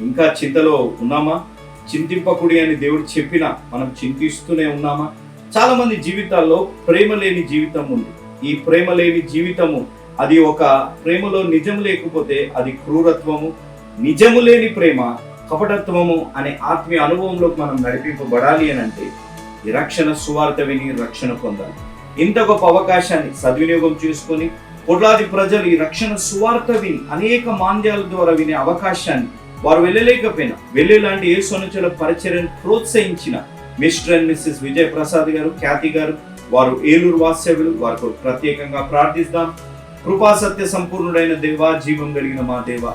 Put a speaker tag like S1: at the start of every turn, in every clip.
S1: ఇంకా చింతలో ఉన్నామా? చింతింపకుడి అని దేవుడు చెప్పినా మనం చింతిస్తూనే ఉన్నామా? చాలా మంది జీవితాల్లో ప్రేమ లేని జీవితం ఉంది. ఈ ప్రేమ లేని జీవితము అది ఒక ప్రేమలో నిజం లేకపోతే అది క్రూరత్వము. నిజము లేని ప్రేమ కపటత్వము అనే ఆత్మీయ అనుభవంలోకి మనం నడిపింపబడాలి అని అంటే రక్షణ సువార్త విని రక్షణ పొందాలి. ఇంత గొప్ప అవకాశాన్ని సద్వినియోగం చేసుకొని కోట్లాది ప్రజలు ఈ రక్షణ సువార్త విని అనేక మాంద్యాల ద్వారా వినే అవకాశాన్ని వారు వెళ్ళలేకపోయినా వెళ్ళేలాంటి ఏ సొనుచుల పరిచర్యను ప్రోత్సహించిన mister and missus Vijay Prasad గారు ఖ్యాతి గారు వారు ఏలూరు వాస్తవ్యులు వారికి ప్రత్యేకంగా ప్రార్థిస్తాం. కృపా సత్య సంపూర్ణుడైన దేవా జీవం కలిగిన మా దేవ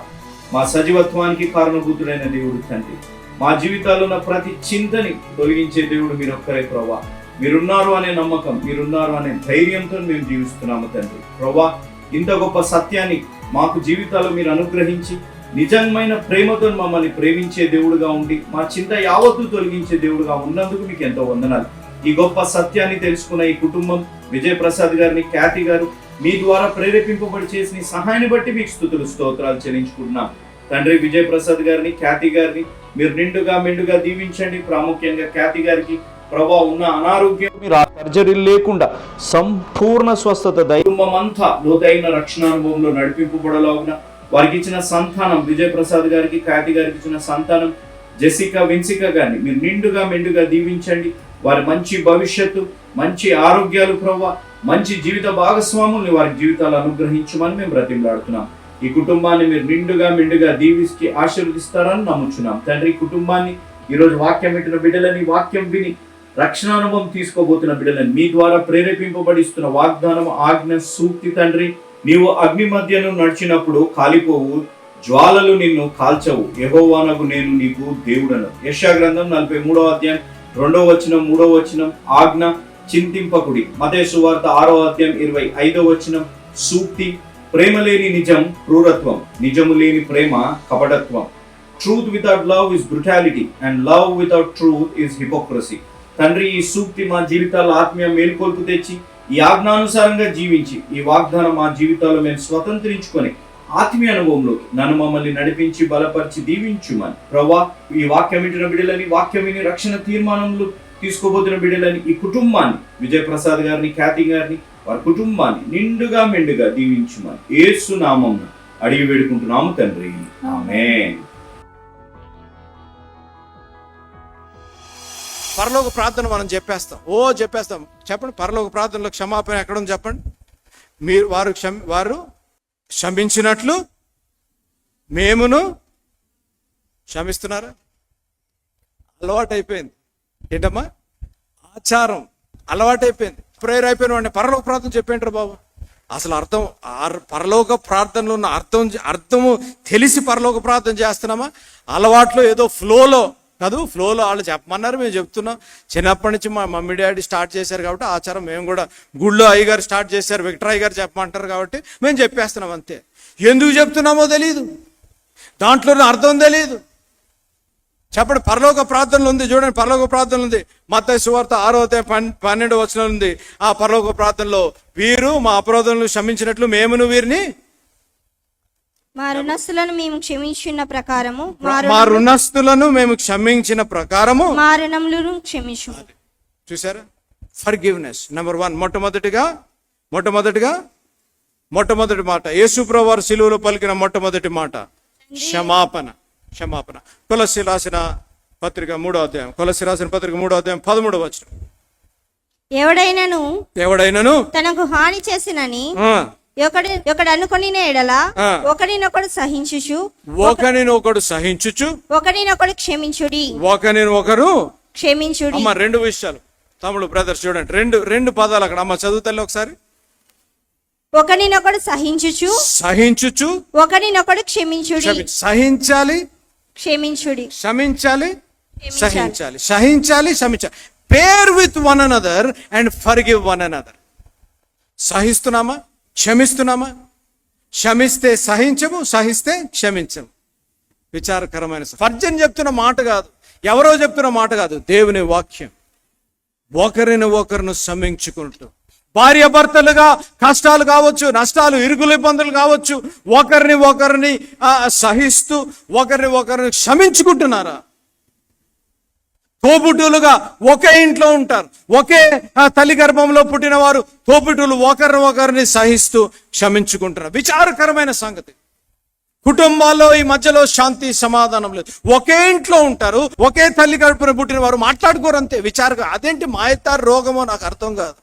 S1: మా సజీవత్వానికి కారణభూతుడైన దేవుడు తండ్రి. మా జీవితాల్లో ఉన్న ప్రతి చింతని తొలగించే దేవుడు మీరు ఒక్కరే ప్రభా మీరున్నారు అనే నమ్మకం మీరున్నారు అనే ధైర్యంతో మేము జీవిస్తున్నాము తండ్రి. ప్రభా ఇంత గొప్ప సత్యాన్ని మాకు జీవితాల్లో మీరు అనుగ్రహించి నిజమైన ప్రేమతో మమ్మల్ని ప్రేమించే దేవుడుగా ఉండి మా చింత యావత్తు తొలగించే దేవుడుగా ఉన్నందుకు మీకు ఎంతో వందనాలు. ఈ గొప్ప సత్యాన్ని తెలుసుకున్న ఈ కుటుంబం విజయ్ ప్రసాద్ గారిని ఖ్యాతి గారు మీ ద్వారా ప్రేరేపింపబడి చేసిన సహాయాన్ని బట్టి మీకు స్థుతులు స్తోత్రాలు చెల్లించుకుంటున్నాం. తండ్రి విజయ్ ప్రసాద్ గారిని ఖ్యాతి గారిని మీరు నిండుగా మెండుగా దీవించండి. ప్రాముఖ్యంగా ఖ్యాతి గారికి ప్రభా ఉన్న అనారోగ్యం మీరు ఆ సర్జరీ లేకుండా సంపూర్ణ స్వస్థత కుటుంబం అంతా లోతైన రక్షణ అనుభవంలో నడిపింపబడలాగున వారికి ఇచ్చిన సంతానం విజయ్ ప్రసాద్ గారికి ఖ్యాతి గారికి ఇచ్చిన సంతానం జెసికా విన్సికా గారిని. మీరు నిండుగా మెండుగా దీవించండి. వారి మంచి భవిష్యత్తు మంచి ఆరోగ్యాలు ప్రవ్వ మంచి జీవిత భాగస్వాముల్ని వారి జీవితాలు అనుగ్రహించమని మేము బ్రతిమలాడుతున్నాం. ఈ కుటుంబాన్ని మీరు నిండుగా మెండుగా దీవించి ఆశీర్వదిస్తారని నమ్ముచున్నాం. తండ్రి కుటుంబాన్ని ఈరోజు వాక్యం పెట్టిన బిడ్డలని వాక్యం విని రక్షణానుభవం తీసుకోబోతున్న బిడ్డలని మీ ద్వారా ప్రేరేపింపబడిస్తున్న వాగ్దానం ఆజ్ఞ సూక్తి తండ్రి. నీవు అగ్ని మధ్యను నడిచినప్పుడు కాలిపోవు జ్వాలలు నిన్ను కాల్చవు. యెహోవానగు నేను నీకు దేవుడను. యశా గ్రంథం నలభై మూడవ అధ్యాయం రెండవ వచనం మూడవ వచనం ఆజ్ఞ చింతింపకుడి. మతేసు వార్త ఆరో అధ్యాయం ఇరవై ఐదవ వచనం సూక్తి ప్రేమ లేని నిజం క్రూరత్వం. నిజము లేని ప్రేమ కపటత్వం. Truth without love is brutality and love without truth is hypocrisy తండ్రి ఈ సూక్తి మా జీవితాల ఆత్మీయ మేల్కొల్పు తెచ్చి ఈ ఆజ్ఞానుసారంగా జీవించి ఈ వాగ్దానం మా జీవితాల్లో మేము స్వతంత్రించుకొని ఆత్మీయ అనుభవంలోకి నన్ను మమ్మల్ని నడిపించి బలపరిచి దీవించుమని. ప్రభా ఈ వాక్యం వింటున్న బిడ్డలని వాక్యం విని రక్షణ తీర్మానంలో తీసుకోబోతున్న బిడ్డలని ఈ కుటుంబాన్ని విజయప్రసాద్ గారిని ఖ్యాతి గారిని వారి కుటుంబాన్ని నిండుగా మెండుగా దీవించుమని. ఏసు నామం అడిగి వేడుకుంటున్నాము తండ్రి. ఆమె
S2: పరలోక ప్రార్థన మనం చెప్పేస్తాం. ఓ చెప్పేస్తాం. చెప్పండి పరలోక ప్రార్థనలో క్షమాపణ ఎక్కడ ఉంది చెప్పండి? మీరు వారు క్షమ వారు క్షమించినట్లు మేమును క్షమిస్తున్నారా? అలవాటు అయిపోయింది ఏంటమ్మా? ఆచారం అలవాటు అయిపోయింది ప్రేయర్ అయిపోయిన వాడిని పరలోక ప్రార్థన చెప్పేంటారు బాబు. అసలు అర్థం పరలోక ప్రార్థనలో ఉన్న అర్థం అర్థము తెలిసి పరలోక ప్రార్థన చేస్తున్నామా? అలవాట్లో ఏదో ఫ్లోలో కాదు ఫ్లోలో వాళ్ళు చెప్పమన్నారు మేము చెప్తున్నాం. చిన్నప్పటి నుంచి మా మమ్మీ డాడీ స్టార్ట్ చేశారు కాబట్టి ఆచారం మేము కూడా గుళ్ళో అయ్యగారు స్టార్ట్ చేశారు విక్టర్ అయ్యగారు చెప్పమంటారు కాబట్టి మేము చెప్పేస్తున్నాం అంతే. ఎందుకు చెప్తున్నామో తెలియదు దాంట్లో అర్థం తెలియదు చెప్పండి పరలోక ప్రార్థనలు ఉంది చూడండి పరలోక ప్రార్థనలు ఉంది. మత సువార్త ఆరో పన్- పన్నెండు వచనం ఉంది. ఆ పరలోక ప్రార్థనలో వీరు మా అపరాధములను క్షమించినట్లు మేమును వీరిని
S3: మా రుణస్థులను మేము క్షమించున్న ప్రకారము మా
S2: రుణస్థులను మేము క్షమించిన ప్రకారము
S3: మా రుణములను క్షమించు
S2: చూసారా ఫర్ గివ్నెస్ నెంబర్ వన్ మొట్టమొదటిగా మొట్టమొదటిగా మొట్టమొదటి మాట. యేసుప్రభు వారు సిలువలో పలికిన మొట్టమొదటి మాట. క్షమాపణ. క్షమాపణ. తులసి రాసిన పత్రిక మూడో అధ్యాయం. తులసి రాసిన పత్రిక మూడో అధ్యాయం పదమూడవ వచ్చిన
S3: ఎవడైనను
S2: ఎవడైనను?
S3: తనకు హాని చేసినని ఒకడి ఒకడు అనుకుని ఎడల. ఒకడినొకడు సహించుచు.
S2: ఒకరిని ఒకడు సహించుచు.
S3: ఒకడినొకడు క్షమించుడి.
S2: ఒకరు
S3: క్షమించుడి.
S2: అమ్మ రెండు విషయాలు. తమ్ముడు బ్రదర్స్ చూడండి. రెండు రెండు పదాలు అక్కడ. అమ్మ చదువుతాను ఒకసారి.
S3: ఒకడినొకడు సహించుచు.
S2: సహించుచు.
S3: ఒకడినొకడు క్షమించుడి.
S2: క్షమి- సహించాలి.
S3: క్షమించుడి.
S2: క్షమించాలి.
S3: క్షమించాలి.
S2: సహించాలి. సహించాలి క్షమించాలి. Bear with one another and forgive one another సహిస్తున్నామా? క్షమిస్తున్నామా? క్షమిస్తే సహించము సహిస్తే క్షమించము. విచారకరమైన ఫర్జన్ చెప్తున్న మాట కాదు. ఎవరో చెప్తున్న మాట కాదు. దేవుని వాక్యం. ఒకరిని ఒకరిని సమీక్షుకుంటూ భార్య భర్తలుగా కష్టాలు కావచ్చు నష్టాలు ఇరుగులు ఇబ్బందులు కావచ్చు ఒకరిని ఒకరిని సహిస్తూ ఒకరిని ఒకరిని క్షమించుకుంటున్నారా? తోబుట్టులుగా ఒకే ఇంట్లో ఉంటారు. ఒకే తల్లి గర్భంలో పుట్టిన వారు తోబుట్టులు ఒకరిని ఒకరిని సహిస్తూ క్షమించుకుంటున్నారు విచారకరమైన సంగతి. కుటుంబాల్లో ఈ మధ్యలో శాంతి సమాధానం లేదు. ఒకే ఇంట్లో ఉంటారు ఒకే తల్లి గడుపున పుట్టిన వారు మాట్లాడుకోరు అంతే. విచారగా అదేంటి మాయతారు రోగమో నాకు అర్థం కాదు.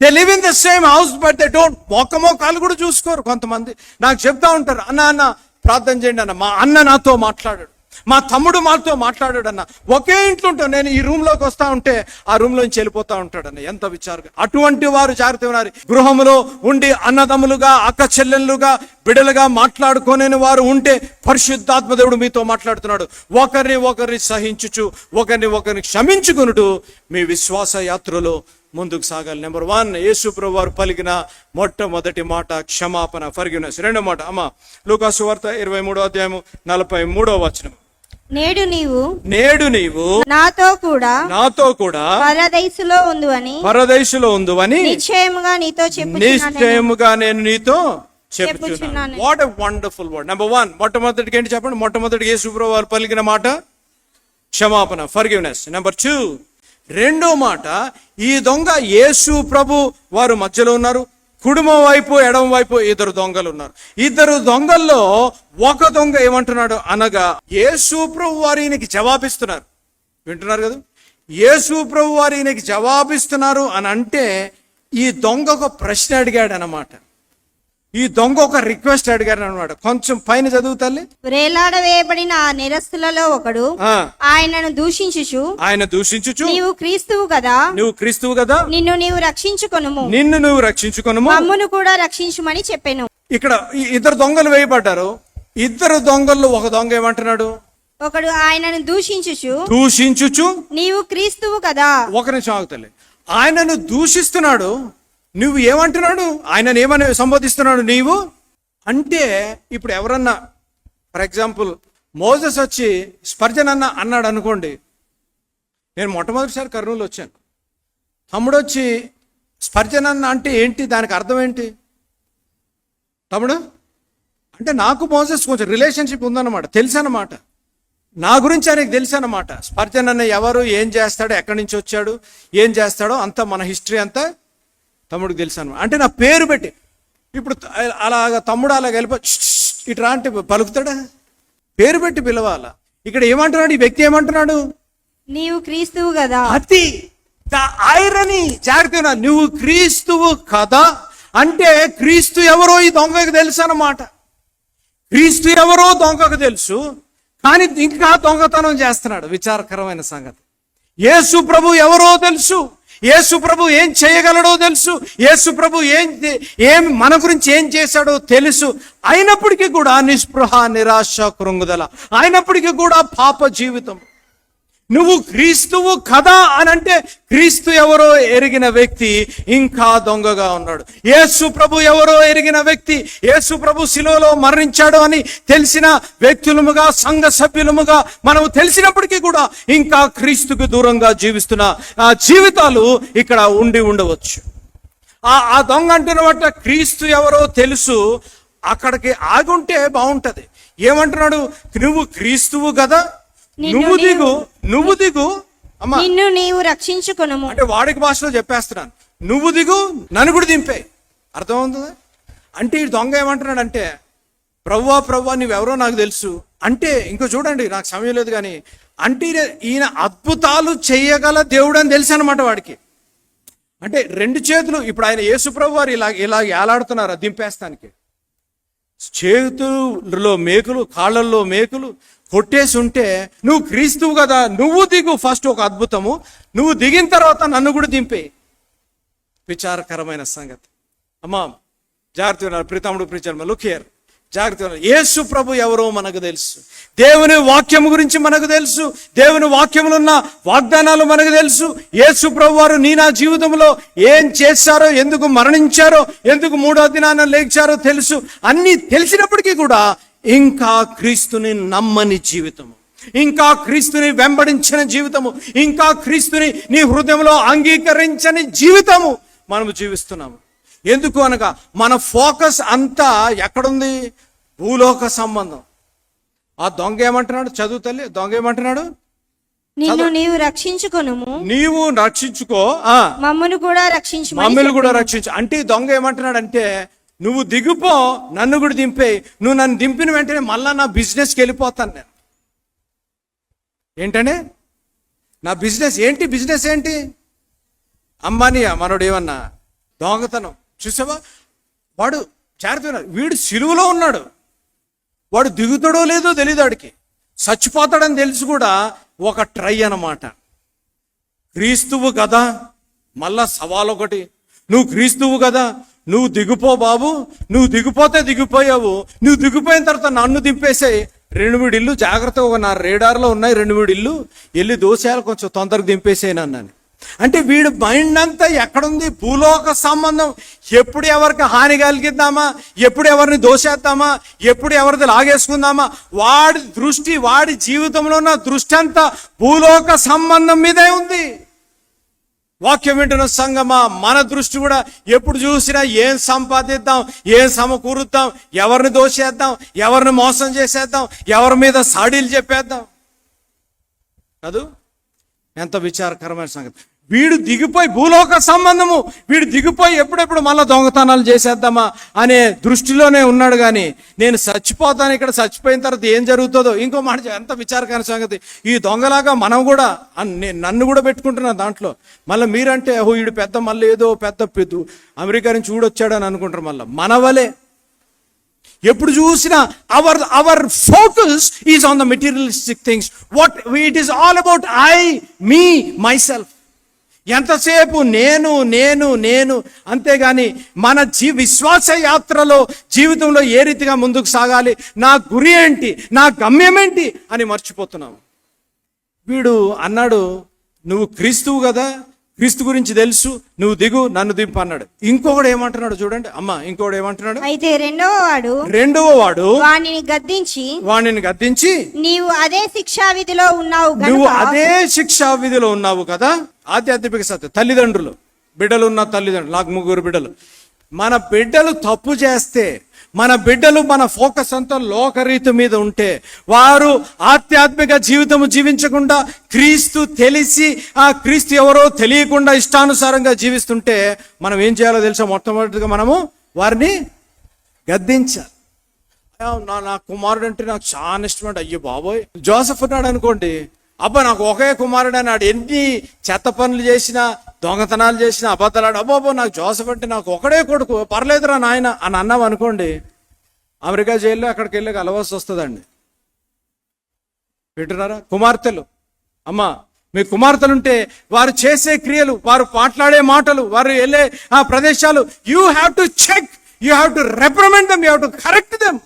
S2: They live in the same house but they don't మొక్కమో కాలు కూడా చూసుకోరు కొంతమంది. నాకు చెప్తా ఉంటారు అన్న అన్న ప్రార్థన చేయండి అన్న. మా అన్న నాతో మాట్లాడాడు. మా తమ్ముడు మాతో మాట్లాడాడన్న. ఒకే ఇంట్లో ఉంటాం నేను ఈ రూమ్లోకి వస్తా ఉంటే ఆ రూమ్లోంచి వెళ్ళిపోతా ఉంటాడన్న. ఎంత విచారంగా. అటువంటి వారు జాగ్రత్త ఉన్నారు. గృహంలో ఉండి అన్నదమ్ములుగా అక్క చెల్లెళ్ళుగా బిడలుగా మాట్లాడుకోలేని వారు ఉంటే పరిశుద్ధాత్మ దేవుడు మీతో మాట్లాడుతున్నాడు. ఒకరిని ఒకరిని సహించుచు ఒకరిని ఒకరిని క్షమించుకునుడు మీ విశ్వాస యాత్రలో ముందుకు సాగాలి. నెంబర్ వన్ యేసు ప్రభు వారు పలికిన మొట్టమొదటి మాట క్షమాపణ. ఫర్గినెస్ రెండో మాట. అమ్మ లూకాసు వార్త ఇరవై మూడో అధ్యాయము నలభై మూడో వచనం
S3: నేడు నీవు
S2: నేడు నీవు
S3: నాతో కూడా
S2: నాతో కూడా
S3: పరదైసులో ఉండు అని
S2: పరదేశులో ఉందువని
S3: నిశ్చయముగా నీతో చెప్పుచున్నాను
S2: నిశ్చయముగా నేను నీతో చెప్పుచున్నాను. What a wonderful word number one మొట్టమొదటికి ఏంటి చెప్పండి? మొట్టమొదటికి యేసు ప్రభు వారు పలికిన మాట? క్షమాపణ ఫర్గివ్నెస్ నెంబర్ టూ రెండో మాట ఈ దొంగ యేసు ప్రభు వారు మధ్యలో ఉన్నారు. కుడుమ వైపు ఎడమ వైపు ఇద్దరు దొంగలు ఉన్నారు. ఇద్దరు దొంగల్లో ఒక దొంగ ఏమంటున్నాడు అనగా యేసు ప్రభు వారు ఈయనకి జవాబిస్తున్నారు. వింటున్నారు కదా? యేసు ప్రభు వారు ఈయనకి జవాబిస్తున్నారు అని అంటే ఈ దొంగ ఒక ప్రశ్న అడిగాడు అనమాట ఈ దొంగ ఒక రిక్వెస్ట్ అడిగాడు అనమాట కొంచెం పైన చదువు తల్లి.
S3: వేలాడవేయబడిన ఆ నిరస్తులలో ఒకడు ఆయనను దూషించుచు
S2: ఆయన దూషించుచు.
S3: నీవు క్రీస్తువు కదా.
S2: నువ్వు క్రీస్తువు కదా.
S3: నిన్ను నీవు రక్షించుకొనుము.
S2: నిన్ను నువ్వు రక్షించుకొనుము.
S3: మమ్మును కూడా రక్షించుమని చెప్పాను.
S2: ఇక్కడ ఇద్దరు దొంగలు వేయబడ్డారు. ఇద్దరు దొంగల్లో ఒక దొంగ ఏమంటున్నాడు?
S3: ఒకడు ఆయనను దూషించుచు
S2: దూషించుచు.
S3: నీవు క్రీస్తువు కదా.
S2: ఒక నిమిషం ఆగుతలే ఆయనను దూషిస్తున్నాడు. నువ్వు ఏమంటున్నాడు? ఆయన ఏమని సంబోధిస్తున్నాడు నీవు? అంటే ఇప్పుడు ఎవరన్నా ఫర్ ఎగ్జాంపుల్ మోజస్ వచ్చి స్పర్జన్ అన్న అన్నాడు అనుకోండి. నేను మొట్టమొదటిసారి కర్నూలు వచ్చాను. తమ్ముడు వచ్చి స్పర్జన్ అన్న అంటే ఏంటి? దానికి అర్థం ఏంటి? తమ్ముడు అంటే నాకు మోజస్ కొంచెం రిలేషన్షిప్ ఉందన్నమాట తెలుసు అన్నమాట నా గురించి ఆయనకు తెలుసు అన్నమాట స్పర్జన్ అన్న ఎవరు ఏం చేస్తాడో ఎక్కడి నుంచి వచ్చాడు ఏం చేస్తాడో అంతా మన హిస్టరీ అంతా తమ్ముడికి తెలుసు అన్నమాట. అంటే నా పేరు పెట్టి ఇప్పుడు అలాగ తమ్ముడు అలాగ వెళ్ళిపో ఇట్రా అంటే పలుకుతాడా? పేరు పెట్టి పిలవాల? ఇక్కడ ఏమంటున్నాడు? ఈ వ్యక్తి ఏమంటున్నాడు?
S3: నీవు క్రీస్తువు కదా.
S2: అతి ద ఐరని జాగ్రత్త. నువ్వు క్రీస్తువు కదా అంటే క్రీస్తు ఎవరో ఈ దొంగకు తెలుసు అన్నమాట. క్రీస్తు ఎవరో దొంగకు తెలుసు కానీ ఇంకా దొంగతనం చేస్తున్నాడు. విచారకరమైన సంగతి. యేసు ప్రభు ఎవరో తెలుసు యేసు ప్రభు ఏం చేయగలడో తెలుసు. యేసు ప్రభు ఏం ఏం మన గురించి ఏం చేశాడో తెలుసు. అయినప్పటికీ కూడా నిస్పృహ నిరాశ కృంగుదల. అయినప్పటికీ కూడా పాప జీవితం. నువ్వు క్రీస్తువు కదా అని అంటే క్రీస్తు ఎవరో ఎరిగిన వ్యక్తి ఇంకా దొంగగా ఉన్నాడు. యేసు ప్రభు ఎవరో ఎరిగిన వ్యక్తి యేసు ప్రభు శిలువలో మరణించాడు అని తెలిసిన వ్యక్తులముగా సంఘ సభ్యులముగా మనం తెలిసినప్పటికీ కూడా ఇంకా క్రీస్తుకు దూరంగా జీవిస్తున్న ఆ జీవితాలు ఇక్కడ ఉండి ఉండవచ్చు. ఆ ఆ దొంగ అంటున్నమాట క్రీస్తు ఎవరో తెలుసు అక్కడికి ఆగుంటే బాగుంటది. ఏమంటున్నాడు? నువ్వు క్రీస్తువు కదా నువ్వు దిగు. నువ్వు దిగు. అమ్మా.
S3: నిన్ను నీవు రక్షించుకొనుము.
S2: అంటే వాడికి భాషలో చెప్పేస్తున్నాను. నువ్వు దిగు నన్ను కూడా దింపే. అర్థమవుతుందా? అంటే ఈ దొంగ ఏమంటున్నాడంటే ప్రవ్వా ప్రవ్వా నువ్వెవరో నాకు తెలుసు. అంటే ఇంకో చూడండి నాకు సమయం లేదు కానీ అంటే ఈయన- ఈయన అద్భుతాలు చేయగల దేవుడు అని తెలుసు అనమాట వాడికి. అంటే రెండు చేతులు ఇప్పుడు ఆయన యేసుప్రభు వారు ఇలా ఇలా ఏలాడుతున్నారు దింపేస్తానికి? చేతుల్లో మేకులు కాళ్ళల్లో మేకులు కొట్టేసి ఉంటే నువ్వు క్రీస్తువు కదా నువ్వు దిగు ఫస్ట్ ఒక అద్భుతము నువ్వు దిగిన తర్వాత నన్ను కూడా దింపే. విచారకరమైన సంగతి. అమ్మా జాగ్రత్త ప్రీతముడు ప్రీచర్మ లుక్ హియర్ జాగ్రత్తగా యేసు ప్రభు ఎవరో మనకు తెలుసు. దేవుని వాక్యం గురించి మనకు తెలుసు. దేవుని వాక్యములో ఉన్న వాగ్దానాలు మనకు తెలుసు. యేసు ప్రభు వారు నీ నా జీవితంలో ఏం చేశారో ఎందుకు మరణించారో ఎందుకు మూడో దినాన లేచారో తెలుసు. అన్నీ తెలిసినప్పటికీ కూడా ఇంకా క్రీస్తుని నమ్మని జీవితము. ఇంకా క్రీస్తుని వెంబడించిన జీవితము. ఇంకా క్రీస్తుని నీ హృదయంలో అంగీకరించని జీవితము మనము జీవిస్తున్నాము. ఎందుకు అనగా మన ఫోకస్ అంతా ఎక్కడుంది? భూలోక సంబంధం. ఆ దొంగ ఏమంటున్నాడు? చదువు తల్లి దొంగ ఏమంటున్నాడు?
S3: నిన్ను నీవు రక్షించుకొనుము.
S2: నీవు రక్షించుకో ఆ.
S3: మమ్మను కూడా రక్షించు
S2: మమ్మల్ని కూడా రక్షించు. అంటే దొంగ ఏమంటున్నాడు అంటే నువ్వు దిగిపో నన్ను కూడా దింపే. నువ్వు నన్ను దింపిన వెంటనే మళ్ళా నా బిజినెస్కి వెళ్ళిపోతాను నేను. ఏంటనే? నా బిజినెస్ ఏంటి? బిజినెస్ ఏంటి? అంబానీ మనోడు ఏమన్నా దొంగతనం. చూసావా? వాడు జాగ్రత్త వీడు సిలువలో ఉన్నాడు. వాడు దిగుతాడో లేదో తెలియదు వాడికి చచ్చిపోతాడని తెలిసి కూడా ఒక ట్రై అన్నమాట. క్రీస్తువు కదా మళ్ళా సవాల్ ఒకటి నువ్వు క్రీస్తువు కదా నువ్వు దిగిపో బాబు నువ్వు దిగిపోతే దిగిపోయావు నువ్వు దిగిపోయిన తర్వాత నన్ను దింపేసే రెండు మూడు ఇల్లు జాగ్రత్తగా నా రేడార్లో ఉన్నాయి రెండు మూడు ఇల్లు వెళ్ళి దోషాలు కొంచెం తొందరగా దింపేసేనన్నాను అంటే వీడు మైండ్ అంతా ఎక్కడుంది? భూలోక సంబంధం. ఎప్పుడు ఎవరికి హాని కలిగిద్దామా? ఎప్పుడు ఎవరిని దోషేద్దామా ఎప్పుడు ఎవరిది లాగేసుకుందామా? వాడి దృష్టి వాడి జీవితంలో ఉన్న దృష్టి అంతా భూలోక సంబంధం మీదే ఉంది. వాక్యం వింటున్న సంగమా మన దృష్టి కూడా ఎప్పుడు చూసినా ఏం సంపాదిద్దాం ఏం సమకూరుద్దాం ఎవరిని దోషేద్దాం ఎవరిని మోసం చేసేద్దాం ఎవరి మీద సాడీలు చెప్పేద్దాం. కాదు? ఎంత విచారకరమైన సంగతి. వీడు దిగిపోయి భూలోక సంబంధము వీడు దిగిపోయి ఎప్పుడెప్పుడు మళ్ళీ దొంగతనాలు చేసేద్దామా అనే దృష్టిలోనే ఉన్నాడు కానీ నేను చచ్చిపోతాను ఇక్కడ చచ్చిపోయిన తర్వాత ఏం జరుగుతుందో ఇంకో మాట ఎంత విచారకరమైన సంగతి. ఈ దొంగలాగా మనం కూడా నేను నన్ను కూడా పెట్టుకుంటున్నాను దాంట్లో. మళ్ళీ మీరంటే ఓ వీడు పెద్ద మళ్ళీ ఏదో పెద్ద పెద్ద అమెరికా నుంచి చూడొచ్చాడు అని అనుకుంటారు మళ్ళీ. మనవలే ఎప్పుడు చూసినా our our focus is on the materialistic things. What it is all about I me myself. ఎంతసేపు నేను నేను నేను అంతేగాని మన జీ విశ్వాస యాత్రలో జీవితంలో ఏ రీతిగా ముందుకు సాగాలి నా గురి ఏంటి నా గమ్యం ఏంటి అని మర్చిపోతున్నాము. వీడు అన్నాడు నువ్వు క్రీస్తువు కదా క్రీస్తు గురించి తెలుసు నువ్వు దిగు నన్ను దింపు అన్నాడు. ఇంకొకడు ఏమంటున్నాడు చూడండి అమ్మ ఇంకొకడు ఏమంటున్నాడు?
S3: అయితే రెండవ వాడు
S2: రెండవ వాడు
S3: వానిని గద్దించి
S2: వాణిని గద్దించి
S3: నీవు అదే శిక్షా విధిలో ఉన్నావు
S2: నువ్వు అదే శిక్షా విధిలో ఉన్నావు కదా ఆధ్యాత్మిక సత్యం. తల్లిదండ్రులు బిడ్డలు ఉన్న తల్లిదండ్రులు నాకు ముగ్గురు బిడ్డలు. మన బిడ్డలు తప్పు చేస్తే మన బిడ్డలు మన ఫోకస్ అంతా లోకరీతి మీద ఉంటే వారు ఆధ్యాత్మిక జీవితం జీవించకుండా క్రీస్తు తెలిసి ఆ క్రీస్తు ఎవరో తెలియకుండా ఇష్టానుసారంగా జీవిస్తుంటే మనం ఏం చేయాలో తెలుసా? మొట్టమొదటిగా మనము వారిని గద్దించాలి. నా నా కుమారుడు అంటే నాకు చాలా ఇష్టం అయ్యో బాబోయ్. జోసఫ్ ఉన్నాడు అనుకోండి అబ్బా నాకు ఒకే కుమారుడు అన్నాడు. ఎన్ని చెత్త పనులు చేసినా దొంగతనాలు చేసినా అబద్ధాలు అబ్బాబో నాకు జోసఫ్ అంటే నాకు ఒకడే కొడుకు. పర్లేదురా నాయన అని అన్నాం అనుకోండి అమెరికా జైల్లో అక్కడికి వెళ్ళి కలవాల్సి వస్తుందండి. వింటున్నారా? కుమార్తెలు. అమ్మా మీ కుమార్తెలుంటే వారు చేసే క్రియలు వారు మాట్లాడే మాటలు వారు వెళ్ళే ఆ ప్రదేశాలు you have to check you have to reprimand them you have to correct them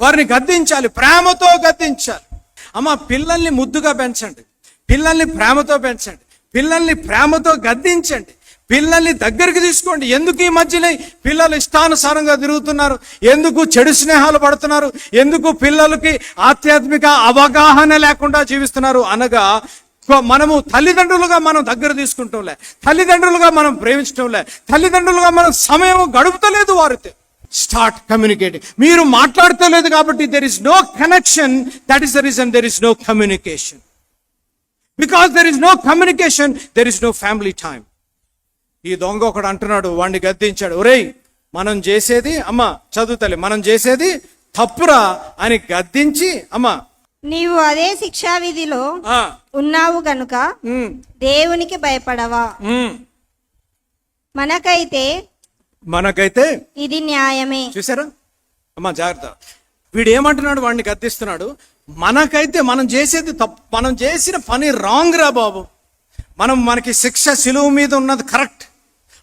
S2: వారిని గద్దించాలి ప్రేమతో గద్దించాలి. అమ్మ పిల్లల్ని ముద్దుగా పెంచండి. పిల్లల్ని ప్రేమతో పెంచండి. పిల్లల్ని ప్రేమతో గద్దించండి. పిల్లల్ని దగ్గరికి తీసుకోండి. ఎందుకు ఈ మధ్యనే పిల్లలు ఇష్టానుసారంగా తిరుగుతున్నారు? ఎందుకు చెడు స్నేహాలు పడుతున్నారు? ఎందుకు పిల్లలకి ఆధ్యాత్మిక అవగాహన లేకుండా జీవిస్తున్నారు? అనగా మనము తల్లిదండ్రులుగా మనం దగ్గర తీసుకుంటాంలే. తల్లిదండ్రులుగా మనం ప్రేమించడంలే తల్లిదండ్రులుగా మనం సమయం గడుపుతలేదు వారితో. స్టార్ట్ కమ్యూనికేటింగ్ మీరు మాట్లాడతలేదు కాబట్టి there is no connection that is the reason there is no communication because there is no communication there is no family time ఈ దొంగ ఒకడు అంటున్నాడు వాడిని గద్దించాడు ఒరేయ్ మనం చేసేది అమ్మ చదువుతలే మనం చేసేది తప్పురా అని గద్దించి అమ్మ
S3: నీవు అదే శిక్షా విధిలో ఉన్నావు గనుక దేవునికి భయపడవా. మనకైతే
S2: మనకైతే
S3: ఇది న్యాయమే.
S2: చూసారా అమ్మా జాగ్రత్త. వీడు ఏమంటున్నాడు? వాడిని గద్దిస్తున్నాడు. మనకైతే మనం చేసేది తప్పు. మనం చేసిన పని రాంగ్ రా బాబు. మనం మనకి శిక్ష సిలువు మీద ఉన్నది కరెక్ట్.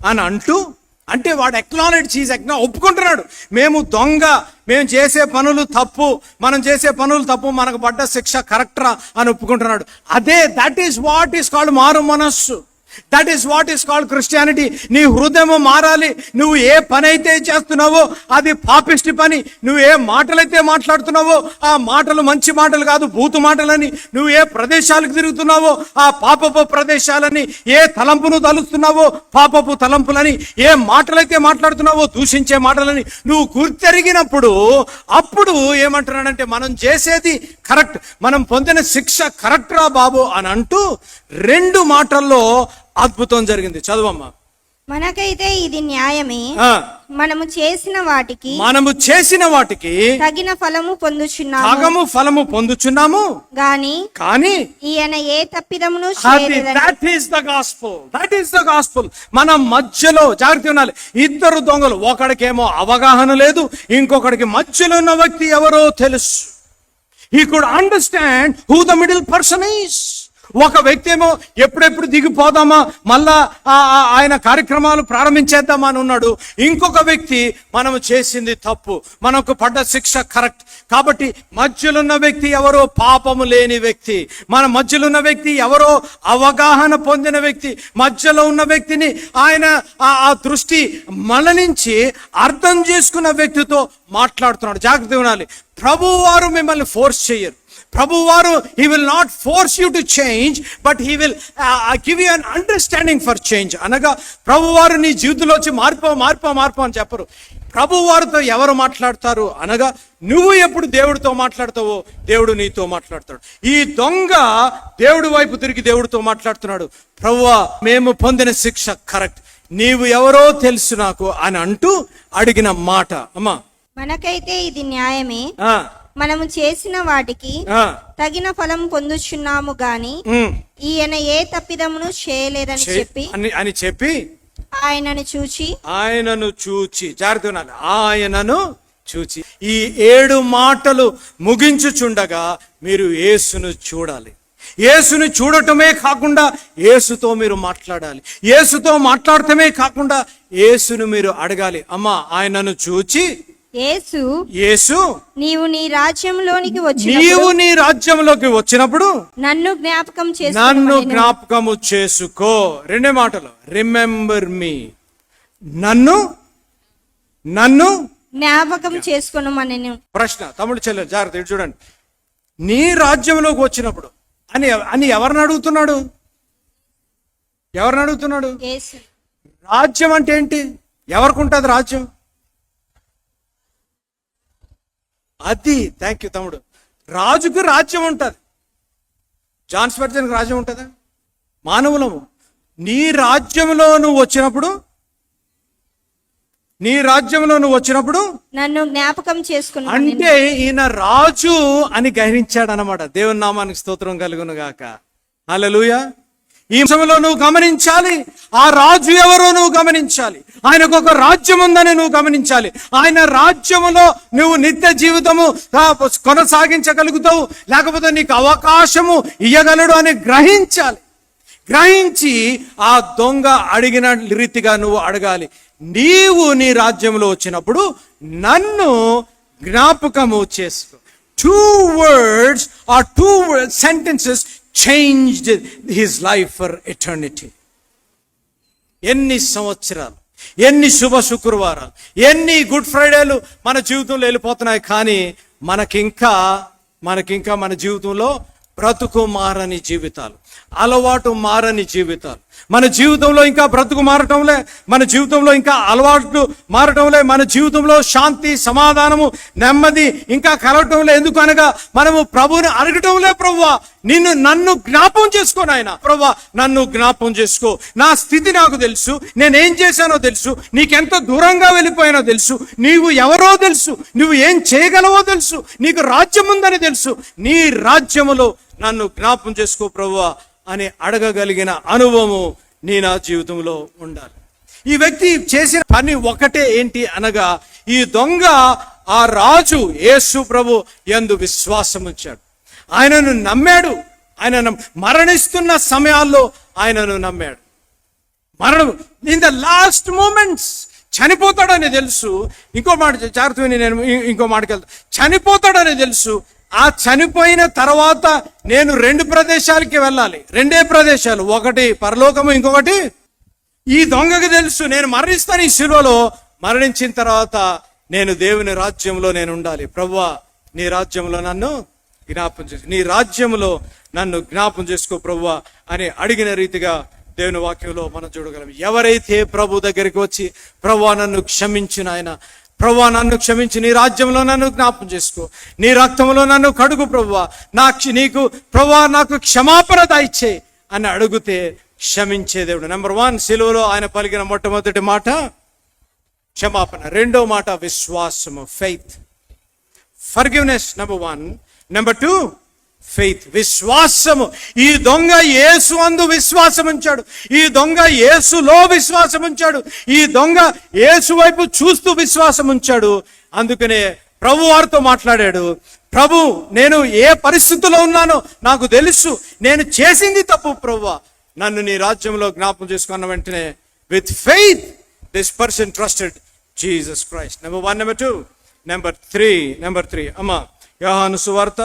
S2: అని అంటూ అంటే వాడు ఎక్నాలెడ్జ్ ఈజ్ ఎక్నా ఒప్పుకుంటున్నాడు. మేము దొంగ మేము చేసే పనులు తప్పు మనం చేసే పనులు తప్పు మనకు పడ్డ శిక్ష కరెక్టరా అని ఒప్పుకుంటున్నాడు. అదే that is what is called మారు మనస్సు. That is what is called Christianity నీ హృదయము మారాలి. నువ్వు ఏ పని అయితే చేస్తున్నావో అది పాపిష్టి పని. నువ్వు ఏ మాటలైతే మాట్లాడుతున్నావో ఆ మాటలు మంచి మాటలు కాదు భూతు మాటలని. నువ్వు ఏ ప్రదేశాలకు తిరుగుతున్నావో ఆ పాపపు ప్రదేశాలని. ఏ తలంపును తలుస్తున్నావో పాపపు తలంపులని. ఏ మాటలైతే మాట్లాడుతున్నావో దూషించే మాటలని. నువ్వు గుర్తెరిగినప్పుడు అప్పుడు ఏమంటున్నాడంటే మనం చేసేది కరెక్ట్. మనం పొందిన శిక్ష కరెక్ట్ రా బాబు అని అంటూ రెండు మాటల్లో అద్భుతం జరిగింది. చదువమ్మా.
S3: మనకైతే ఇది న్యాయమే. మనము చేసిన వాటికి
S2: మనము చేసిన వాటికి
S3: తగిన ఫలము పొందుచున్నాము.
S2: సగము ఫలము పొందుచున్నాము.
S3: గాని
S2: కానీ
S3: ఈయన ఏ తప్పిదమును
S2: that is the gospel that is the gospel మన మధ్యలో జాగ్రత్త ఉండాలి. ఇద్దరు దొంగలు ఒకడికేమో అవగాహన లేదు ఇంకొకడికి మధ్యలో ఉన్న వ్యక్తి ఎవరో తెలుసు. He could understand who the middle person is ఒక వ్యక్తి ఏమో ఎప్పుడెప్పుడు దిగిపోదామా మళ్ళా ఆయన కార్యక్రమాలు ప్రారంభించేద్దామా అని ఉన్నాడు. ఇంకొక వ్యక్తి మనం చేసింది తప్పు. మనకు పడ్డ శిక్ష కరెక్ట్. కాబట్టి మధ్యలో ఉన్న వ్యక్తి ఎవరో పాపము లేని వ్యక్తి. మన మధ్యలో ఉన్న వ్యక్తి ఎవరో అవగాహన పొందిన వ్యక్తి. మధ్యలో ఉన్న వ్యక్తిని ఆయన ఆ- దృష్టి మలనించి అర్థం చేసుకున్న వ్యక్తితో మాట్లాడుతున్నాడు. జాగ్రత్త ఉండాలి. ప్రభువారు మిమ్మల్ని ఫోర్స్ చేయరు. ప్రభు వారు he will not force you to change but he will give you an understanding for change అనగా ప్రభు వారు నీ జీవితంలో వచ్చి మార్పు మార్పు మార్పు అని చెప్పరు. ప్రభు వారితో ఎవరు మాట్లాడతారు? అనగా నువ్వు ఎప్పుడు దేవుడితో మాట్లాడతావో దేవుడు నీతో మాట్లాడతాడు. ఈ దొంగ దేవుడి వైపు తిరిగి దేవుడితో మాట్లాడుతున్నాడు. ప్రభువా మేము పొందిన శిక్ష కరెక్ట్. నీవు ఎవరో తెలుసు నాకు అని అంటూ అడిగిన మాట. అమ్మా.
S3: మనకైతే ఇది న్యాయమే. మనము చేసిన వాటికి తగిన ఫలం పొందుచున్నాము గాని ఈయన ఏ తప్పిదమును చేయలేదని చెప్పి
S2: అని అని చెప్పి
S3: ఆయనను చూచి
S2: ఆయనను చూచి జాగ్రత్త. ఆయనను చూచి ఈ ఏడు మాటలు ముగించుచుండగా మీరు యేసును చూడాలి. యేసుని చూడటమే కాకుండా యేసుతో మీరు మాట్లాడాలి. యేసుతో మాట్లాడటమే కాకుండా యేసును మీరు అడగాలి. అమ్మా ఆయనను చూచి
S3: యేసు
S2: యేసు
S3: నీవు నీ రాజ్యంలోనికి
S2: నీవు
S3: వచ్చినప్పుడు
S2: నీ రాజ్యంలోకి వచ్చినప్పుడు
S3: నన్ను జ్ఞాపకం
S2: నన్ను
S3: చేసుకుని
S2: జ్ఞాపకము చేసుకో. రెండే మాటలు. రిమెంబర్ మీ నన్ను నన్ను
S3: జ్ఞాపకం చేసుకునమని
S2: ప్రశ్న తమ్ముడు చెల్లెలు జాగ్రత్త ఇటు చూడండి. నీ రాజ్యంలోకి వచ్చినప్పుడు అని అని ఎవరిని అడుగుతున్నాడు? ఎవరిని అడుగుతున్నాడు? రాజ్యం అంటే ఏంటి? ఎవరికి ఉంటుంది రాజ్యం? అది థ్యాంక్ యూ తమ్ముడు. రాజుకు రాజ్యం ఉంటుంది. జాన్ స్పర్జన్కి రాజ్యం ఉంటుందా? మానవులము నీ రాజ్యంలో నువ్వు వచ్చినప్పుడు నీ రాజ్యంలో నువ్వు వచ్చినప్పుడు
S3: నన్ను జ్ఞాపకం చేసుకుని
S2: అంటే ఈయన రాజు అని గ్రహించాడు అనమాట దేవుని నామానికి స్తోత్రం కలుగును గాక. హల్లెలూయా. ఈ సమయంలో నువ్వు గమనించాలి. ఆ రాజు ఎవరో నువ్వు గమనించాలి. ఆయనకు ఒక రాజ్యం ఉందని నువ్వు గమనించాలి. ఆయన రాజ్యములో నువ్వు నిత్య జీవితము కొనసాగించగలుగుతావు. లేకపోతే నీకు అవకాశము ఇయ్యగలడు అని గ్రహించాలి. గ్రహించి ఆ దొంగ అడిగిన రీతిగా నువ్వు అడగాలి. నీవు నీ రాజ్యంలో వచ్చినప్పుడు నన్ను జ్ఞాపకము చేసుకో. టూ వర్డ్స్ ఆ two sentences changed his life for eternity ఎన్ని సంవత్సరాలు ఎన్ని శుభ శుక్రవారాలు ఎన్ని గుడ్ ఫ్రైడేలు మన జీవితంలో వెళ్ళిపోతున్నాయి కానీ మనకింకా మనకింకా మన జీవితంలో బ్రతుకు మారని జీవితాలు. అలవాటు మారని జీవితాలు. మన జీవితంలో ఇంకా బ్రతుకు మారటంలే మన జీవితంలో ఇంకా అలవాట్లు మారటంలే మన జీవితంలో శాంతి సమాధానము నెమ్మది ఇంకా కలవటంలే. ఎందుకు అనగా మనము ప్రభువుని అడగటంలే ప్రభువా నిన్ను నన్ను జ్ఞాపం చేసుకో నాయన. ప్రవ్వా నన్ను జ్ఞాపం చేసుకో. నా స్థితి నాకు తెలుసు నేనేం చేశానో తెలుసు నీకెంత దూరంగా వెళ్ళిపోయానో తెలుసు నీవు ఎవరో తెలుసు నువ్వు ఏం చేయగలవో తెలుసు నీకు రాజ్యం ఉందని తెలుసు. నీ రాజ్యములో నన్ను జ్ఞాపం చేసుకో ప్రభువా అని అడగగలిగిన అనుభవము నీ నా జీవితంలో ఉండాలి. ఈ వ్యక్తి చేసిన పని ఒకటే ఏంటి అనగా ఈ దొంగ ఆ రాజు యేసు ప్రభు ఎందు విశ్వాసం ఉంచాడు. ఆయనను నమ్మాడు. ఆయన మరణిస్తున్న సమయాల్లో ఆయనను నమ్మాడు. మరణం ఇన్ ద లాస్ట్ మూమెంట్స్ చనిపోతాడని తెలుసు. ఇంకో మాట జాగ్రత్త నేను ఇంకో మాటకి వెళ్తా. చనిపోతాడని తెలుసు. ఆ చనిపోయిన తర్వాత నేను రెండు ప్రదేశాలకి వెళ్ళాలి. రెండే ప్రదేశాలు. ఒకటి పరలోకము ఇంకొకటి ఈ దొంగకి తెలుసు. నేను మరణిస్తాను ఈ శిలువలో. మరణించిన తర్వాత నేను దేవుని రాజ్యంలో నేను ఉండాలి. ప్రభువా నీ రాజ్యంలో నన్ను జ్ఞాపం చేసు నీ రాజ్యంలో నన్ను జ్ఞాపం చేసుకో ప్రభువా అని అడిగిన రీతిగా దేవుని వాక్యంలో మనం చూడగలం. ఎవరైతే ప్రభు దగ్గరికి వచ్చి ప్రభు నన్ను క్షమించిన ఆయన ప్రభువా నన్ను క్షమించి నీ రాజ్యంలో నన్ను జ్ఞాపం చేసుకో. నీ రక్తంలో నన్ను కడుగు ప్రభువా. నా నీకు ప్రభు నాకు క్షమాపణ దాయిచ్చే అని అడిగితే క్షమించే దేవుడు. నెంబర్ వన్ సిలువలో ఆయన పలికిన మొట్టమొదటి మాట క్షమాపణ. రెండో మాట విశ్వాసము faith forgiveness number one number two faith విశ్వాసము. ఈ దొంగ యేసు అందు విశ్వాసం ఉంచాడు ఈ దొంగ యేసులో విశ్వాసం ఉంచాడు ఈ దొంగ యేసు వైపు చూస్తూ విశ్వాసం ఉంచాడు అందుకనే ప్రభు వారితో మాట్లాడాడు. ప్రభు నేను ఏ పరిస్థితుల్లో ఉన్నానో నాకు తెలుసు. నేను చేసింది తప్పు ప్రభు నన్ను నీ రాజ్యంలో జ్ఞాపం చేసుకున్న వెంటనే with faith this person trusted Jesus Christ number one number two number three number three అమ్మా యోహాను సువార్త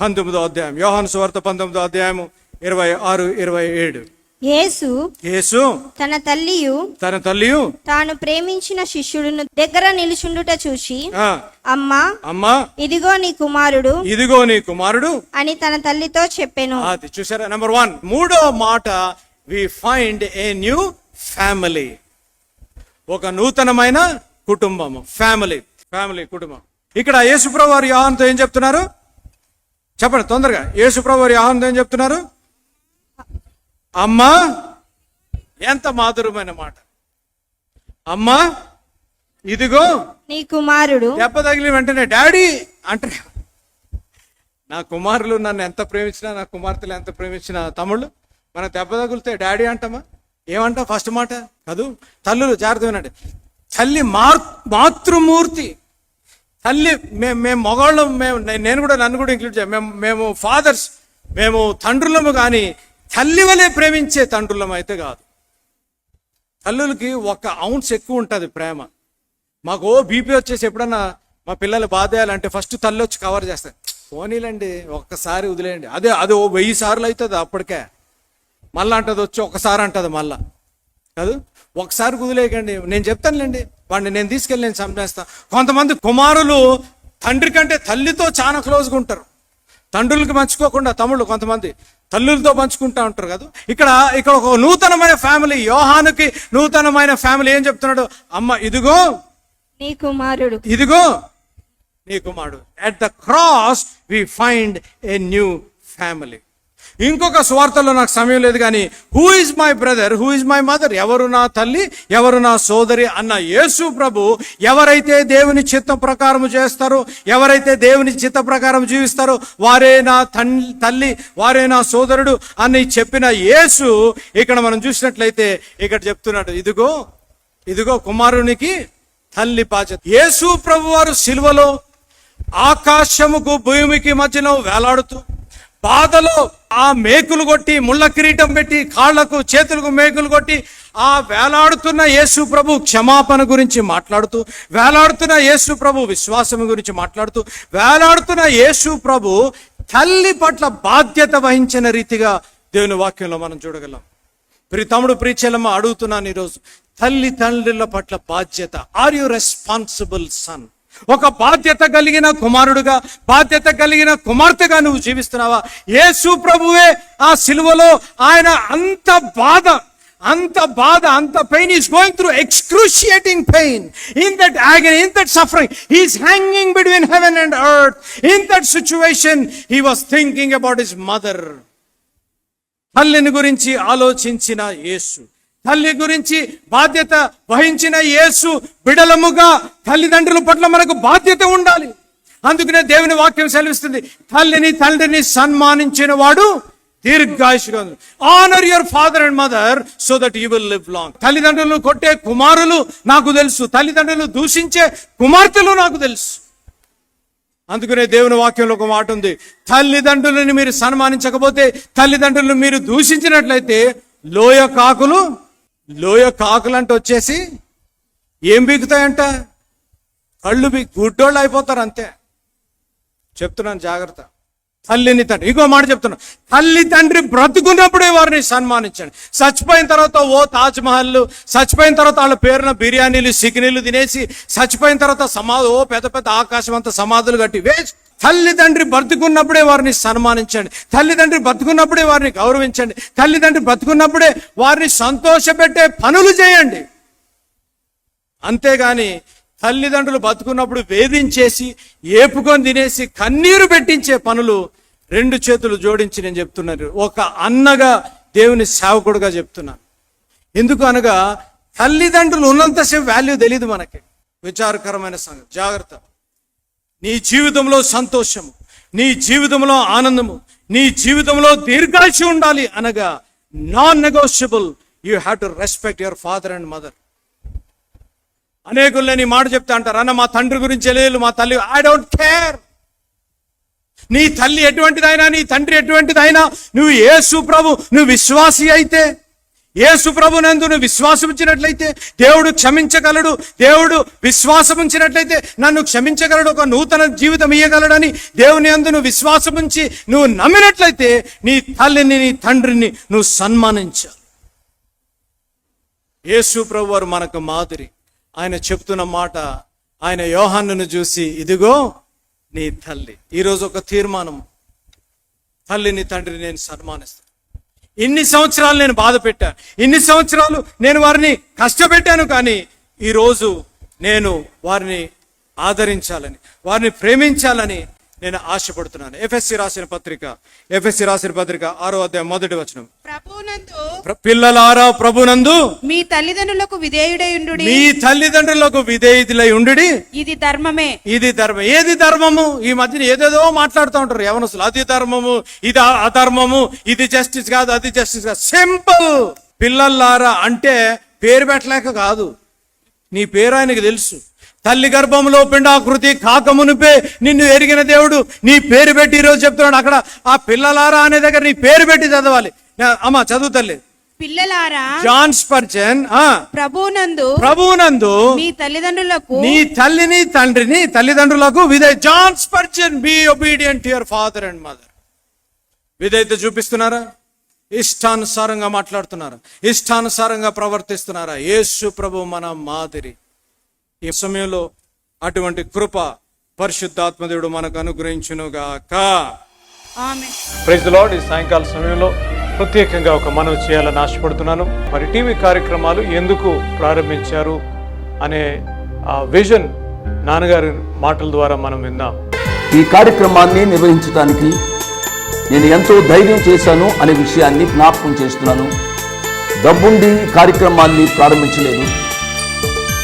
S2: పంతొమ్మిదో అధ్యాయం. యోహాను సువార్త పంతొమ్మిదో అధ్యాయము ఇరవై ఆరు ఇరవై ఏడు.
S3: యేసు
S2: యేసు
S3: తన తల్లియు
S2: తన తల్లియు
S3: తాను ప్రేమించిన శిష్యుడును దగ్గర నిలుచుండుట చూసి అమ్మా
S2: అమ్మా
S3: ఇదిగో నీ కుమారుడు
S2: ఇదిగో నీ కుమారుడు
S3: అని తన తల్లితో చెప్పెను.
S2: అది చూసారా? నెంబర్ వన్ మూడో మాట we find a new family ఒక నూతనమైన కుటుంబము. ఫ్యామిలీ ఫ్యామిలీ కుటుంబం. ఇక్కడ యేసుప్రభు వారు యోహాన్తో ఏం చెప్తున్నారు? చెప్పండి తొందరగా. యేసుప్రభు వారు యోహాన్తో ఏం చెప్తున్నారు? అమ్మా ఎంత మాధురమైన మాట. అమ్మా ఇదిగో
S3: నీ కుమారుడు.
S2: దెబ్బ తగిలి వెంటనే డాడీ అంటే నా కుమారులు నన్ను ఎంత ప్రేమించినా నా కుమార్తెలు ఎంత ప్రేమించినా తమ్ముళ్ళు మన దెబ్బ తగిలితే డాడీ అంటామా? ఏమంటాం ఫస్ట్ మాట? కాదు తల్లులు జాగ్రత్త వినండి. తల్లి మార్ మాతృమూర్తి. తల్లి మేము మేము మగవాళ్ళం మేము నేను కూడా నన్ను కూడా ఇంక్లూడ్ చేయ మేము మేము ఫాదర్స్ మేము తండ్రులము కానీ తల్లి వలె ప్రేమించే తండ్రులం అయితే కాదు. తల్లులకి ఒక ఔన్స్ ఎక్కువ ఉంటుంది ప్రేమ. మాకు ఓ బీపీ వచ్చేసి ఎప్పుడన్నా మా పిల్లలు బాధేయాలంటే ఫస్ట్ తల్లి వచ్చి కవర్ చేస్తాయి. పోనీలండి ఒక్కసారి వదిలేయండి. అదే అది ఓ వెయ్యి సార్లు అవుతుంది అప్పటికే. మళ్ళా అంటది వచ్చి ఒకసారి అంటది మళ్ళా. కాదు? ఒకసారి కుదిలేయకండి నేను చెప్తానులేండి. వాడిని నేను తీసుకెళ్ళి నేను చంపేస్తా. కొంతమంది కుమారులు తండ్రి కంటే తల్లితో చాలా క్లోజ్గా ఉంటారు. తండ్రులకి పంచుకోకుండా తమ్ముళ్ళు కొంతమంది తల్లులతో పంచుకుంటా ఉంటారు కదా. ఇక్కడ ఇక్కడ ఒక నూతనమైన ఫ్యామిలీ యోహానుకి నూతనమైన ఫ్యామిలీ ఏం చెప్తున్నాడు? అమ్మ ఇదిగో.
S3: నీ కుమారుడు.
S2: ఇదిగో. నీ కుమారుడు. At the cross we find a new family ఇంకొక స్వార్థలో నాకు సమయం లేదు కానీ who is my brother who is my mother ఎవరు నా తల్లి? ఎవరు నా సోదరి? అన్న యేసు ప్రభు ఎవరైతే దేవుని చిత్తం ప్రకారం చేస్తారో ఎవరైతే దేవుని చిత్త ప్రకారం జీవిస్తారో వారే నా తల్లి వారే నా సోదరుడు అని చెప్పిన యేసు ఇక్కడ మనం చూసినట్లయితే ఇక్కడ చెప్తున్నాడు ఇదిగో ఇదిగో కుమారునికి తల్లి బాధ్యత. యేసు ప్రభు వారు సిల్వలో ఆకాశముకు భూమికి మధ్యలో వేలాడుతూ బాధలో ఆ మేకులు కొట్టి ముళ్ళ కిరీటం పెట్టి కాళ్ళకు చేతులకు మేకులు కొట్టి ఆ వేలాడుతున్న యేసు ప్రభు క్షమాపణ గురించి మాట్లాడుతూ వేలాడుతున్న యేసు ప్రభు విశ్వాసం గురించి మాట్లాడుతూ వేలాడుతున్న యేసు ప్రభు తల్లి పట్ల బాధ్యత వహించిన రీతిగా దేవుని వాక్యంలో మనం చూడగలం. ప్రి తమ్ముడు ప్రీచలమ్మ అడుగుతున్నాను ఈరోజు. తల్లి తండ్రుల పట్ల బాధ్యత. ఆర్ యు రెస్పాన్సిబుల్ సన్ ఒక బాధ్యత కలిగిన కుమారుడుగా బాధ్యత కలిగిన కుమార్తెగా నువ్వు జీవిస్తున్నావా? యేసు ప్రభువే ఆ సిలువలో ఆయన అంత బాధ అంత బాధ అంత pain is going through excruciating pain in that agony in that suffering he's hanging between heaven and earth in that situation he was thinking about his mother తల్లిని గురించి ఆలోచించిన యేసు తల్లి గురించి బాధ్యత వహించిన యేసు బిడలముగా తల్లిదండ్రుల పట్ల మనకు బాధ్యత ఉండాలి. అందుకనే దేవుని వాక్యం సెలవిస్తుంది తల్లిని తండ్రిని సన్మానించిన వాడు దీర్ఘాయుషుగా honour your father and mother so that you will live long తల్లిదండ్రులు కొట్టే కుమారులు నాకు తెలుసు తల్లిదండ్రులు దూషించే కుమార్తెలు నాకు తెలుసు. అందుకనే దేవుని వాక్యంలో ఒక మాట ఉంది తల్లిదండ్రులని మీరు సన్మానించకపోతే తల్లిదండ్రులను మీరు దూషించినట్లయితే లోయ కాకులు లోయ కాకులంటే వచ్చేసి ఏం బీకుతాయంట కళ్ళు బీ గుడ్డోళ్ళు అయిపోతారు అంతే. చెప్తున్నాను జాగ్రత్త. తల్లిని తండ్రి ఇంకో మాట చెప్తున్నా. తల్లి తండ్రి బ్రతుకున్నప్పుడే వారిని సన్మానించండి. చచ్చిపోయిన తర్వాత ఓ తాజ్ మహల్ చచ్చిపోయిన తర్వాత వాళ్ళ పేరున బిర్యానీలు సిగ్నీలు తినేసి చచ్చిపోయిన తర్వాత సమాధి ఓ పెద్ద పెద్ద ఆకాశం అంతా సమాధులు కట్టి వేస్ట్. తల్లిదండ్రి బతుకున్నప్పుడే వారిని సన్మానించండి. తల్లిదండ్రి బతుకున్నప్పుడే వారిని గౌరవించండి. తల్లిదండ్రి బతుకున్నప్పుడే వారిని సంతోషపెట్టే పనులు చేయండి. అంతేగాని తల్లిదండ్రులు బతుకున్నప్పుడు వేధించేసి ఏపుకొని తినేసి కన్నీరు పెట్టించే పనులు రెండు చేతులు జోడించి నేను చెప్తున్నాను ఒక అన్నగా దేవుని సేవకుడుగా చెప్తున్నాను ఎందుకు అనగా తల్లిదండ్రులు ఉన్నంతసేపు వాల్యూ తెలియదు మనకి. విచారకరమైన సంగతి. జాగ్రత్త. నీ జీవితంలో సంతోషము నీ జీవితంలో ఆనందము నీ జీవితంలో దీర్ఘాయుషి ఉండాలి అనగా non negotiable you have to respect your father and mother అనేకులు నేను ఈ మాట చెప్తా అంటారు అన్న మా తండ్రి గురించి లేదు మా తల్లి ఐ డోంట్ కేర్ నీ తల్లి ఎటువంటిదైనా నీ తండ్రి ఎటువంటిదైనా నువ్వు యేసు ప్రభు నువ్వు విశ్వాసి అయితే యేసు ప్రభు నందు నువ్వు దేవుడు క్షమించగలడు. దేవుడు విశ్వాసముంచినట్లయితే నన్ను క్షమించగలడు. ఒక నూతన జీవితం ఇయ్యగలడని దేవుని అందును విశ్వాసముంచి నువ్వు నమ్మినట్లయితే నీ తల్లిని నీ తండ్రిని నువ్వు సన్మానించాలి. యేసు ప్రభు వారు మనకు మాదిరి. ఆయన చెప్తున్న మాట ఆయన యోహాన్నును చూసి ఇదిగో నీ తల్లి. ఈరోజు ఒక తీర్మానం తల్లిని తండ్రిని నేను సన్మానిస్తాను. ఇన్ని సంవత్సరాలు నేను బాధ పెట్టాను. ఇన్ని సంవత్సరాలు నేను వారిని కష్టపెట్టాను కానీ ఈరోజు నేను వారిని ఆదరించాలని వారిని ప్రేమించాలని నేను ఆశపడుతున్నాను. ఎఫ్ఎస్సి రాసిన పత్రిక ఎఫ్ఎస్సి రాసిన పత్రిక ఆరో అధ్యాయం మొదటి వచనం.
S4: ప్రభునందు
S2: ప్ర- పిల్లలారా ప్రభునందు
S4: మీ తల్లిదండ్రులకు విధేయుడయుండు
S2: మీ తల్లిదండ్రులకు విధేయులై ఉండి
S4: ఇది ధర్మమే.
S2: ఇది ధర్మం. ఏది ధర్మము? ఈ మధ్యన ఏదేదో మాట్లాడుతూ ఉంటారు. యవనస్తులు అది ధర్మము ఇది అధర్మము ఇది జస్టిస్ కాదు అది జస్టిస్ కాదు. సింపుల్. పిల్లల్లారా అంటే పేరు పెట్టలేక కాదు. నీ పేరు ఆయనకు తెలుసు. తల్లి గర్భంలో పిండాకృతి కాకమునిపే నిన్ను ఎరిగిన దేవుడు నీ పేరు పెట్టి ఈరోజు చెప్తున్నాడు. అక్కడ ఆ పిల్లలారా అనే దగ్గర నీ పేరు పెట్టి చదవాలి. అమ్మా చదువు తల్లి.
S4: పిల్లలారా
S2: జాన్ స్పర్జన్ ఆ.
S4: ప్రభునందు
S2: ప్రభువునందు
S4: మీ తల్లిదండ్రులకు
S2: నీ తల్లిని తండ్రిని తల్లిదండ్రులకు విధేయ John Spurgeon be obedient your father and mother విధేయత చూపిస్తున్నారా? ఇష్టానుసారంగా మాట్లాడుతున్నారా? ఇష్టానుసారంగా ప్రవర్తిస్తున్నారా? యేసు ప్రభు మన మాదిరి. ఈ సమయంలో అటువంటి కృప పరిశుద్ధాత్మదేవుడు మనకు అనుగ్రహించునుగాక.
S4: ఆమె
S5: ప్రైజ్ లార్డ్ ఈ సాయంకాల సమయంలో ప్రత్యేకంగా ఒక మనవి చేయాలని ఆశపడుతున్నాను. మరి టీవీ కార్యక్రమాలు ఎందుకు ప్రారంభించారు అనే ఆ విజన్ నాన్నగారి మాటల ద్వారా మనం విందాం.
S6: ఈ కార్యక్రమాన్ని నిర్వహించడానికి నేను ఎంతో ధైర్యం చేశాను అనే విషయాన్ని జ్ఞాపకం చేస్తున్నాను. డబ్బుండి కార్యక్రమాన్ని ప్రారంభించలేదు.